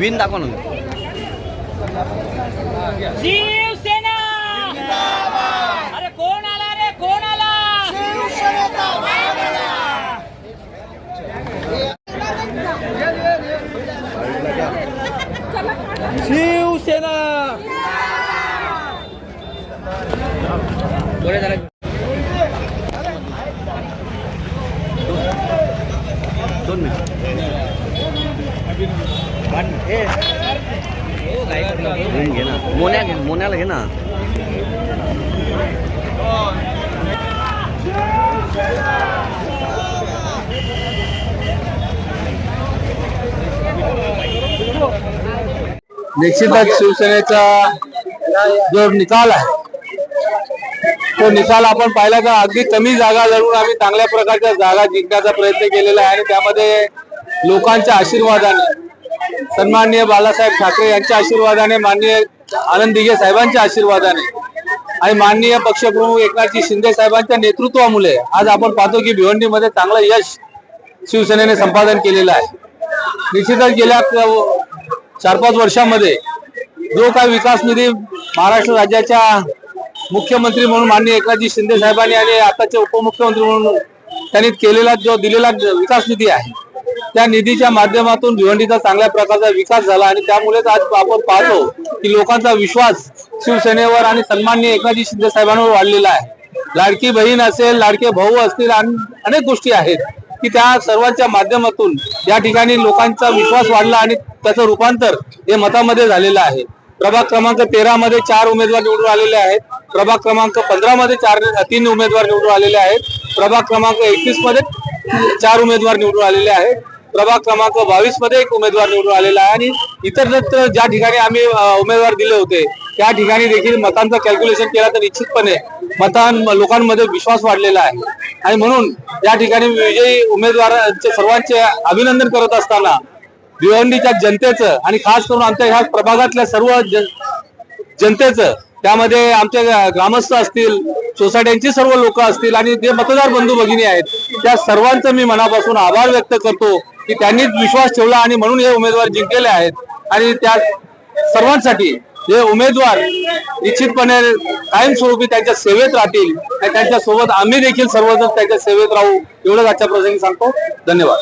Win दाखवा ना शिवसेना! अरे कोण आला रे? कोण आला? शिवसेना! दोन मिनिट. घे ना. मोन्या घे मोन्याला घे ना. निश्चितच शिवसेनेचा जो निकाल आहे तो निकाल आपण पाहिला तर अगदी कमी जागा लढून आम्ही चांगल्या प्रकारच्या जागा जिंकण्याचा प्रयत्न केलेला आहे आणि त्यामध्ये लोकांच्या आशीर्वादाने सन्माननीय बाळासाहेब ठाकरे यांच्या आशीर्वादाने माननीय आनंद दिघे साहेबांच्या आशीर्वादाने आणि माननीय पक्षप्रमुख एकनाथजी शिंदे साहेबांच्या नेतृत्वामुळे आज आपण पाहतो की भिवंडीमध्ये चांगलं यश शिवसेनेने संपादन केलेलं आहे. निश्चितच गेल्या चार पाच वर्षामध्ये जो काही विकास निधी महाराष्ट्र राज्याच्या मुख्यमंत्री म्हणून माननीय एकनाथजी शिंदे साहेबांनी आणि आताचे उपमुख्यमंत्री म्हणून त्यांनी केलेला जो दिलेला विकास निधी आहे त्या निधीच्या माध्यमातून भिवंडीचा चांगल्या प्रकारचा विकास झाला आणि त्यामुळेच आज आपण पाहतो की लोकांचा विश्वास शिवसेनेवर आणि सन्माननीय एकनाथजी शिंदे साहेबांवर वाढलेला आहे. लाडकी बहीण असेल लाडके भाऊ असतील आणि अनेक गोष्टी आहेत की त्या सर्वांच्या माध्यमातून या ठिकाणी लोकांचा विश्वास वाढला आणि त्याचं रूपांतर हे मतामध्ये झालेलं आहे. प्रभाग क्रमांक तेरा मध्ये चार उमेदवार निवडून आलेले आहेत. प्रभाग क्रमांक पंधरा मध्ये चार तीन उमेदवार निवडून आलेले आहेत. प्रभाग क्रमांक एकवीसमध्ये चार उमेदवार निवडून आलेले आहेत. प्रभाग क्रमांक बावीसमध्ये एक उमेदवार निवडून आलेला आहे. आणि इतर ज्या ठिकाणी आम्ही उमेदवार दिले होते त्या ठिकाणी देखील मतांचं कॅल्क्युलेशन केलं तर निश्चितपणे मतां लोकांमध्ये विश्वास वाढलेला आहे. आणि म्हणून या ठिकाणी विजयी उमेदवारांचे सर्वांचे अभिनंदन करत असताना भिवंडीच्या जनतेचं आणि खास करून आमच्या ह्या प्रभागातल्या सर्व जन जनतेचं त्यामध्ये आमच्या ग्रामस्थ असतील सोसायट्यांची सर्व लोक असतील आणि जे मतदार बंधू भगिनी आहेत त्या सर्वांचं मी मनापासून आभार व्यक्त करतो की त्यांनीच विश्वास ठेवला आणि म्हणून हे उमेदवार जिंकलेले आहेत. आणि त्या सर्वांसाठी हे उमेदवार निश्चितपणे कायमस्वरूपी त्यांच्या सेवेत राहतील आणि त्यांच्यासोबत आम्ही देखील सर्वजण त्यांच्या सेवेत राहू एवढंच आजच्या प्रसंगी सांगतो. धन्यवाद.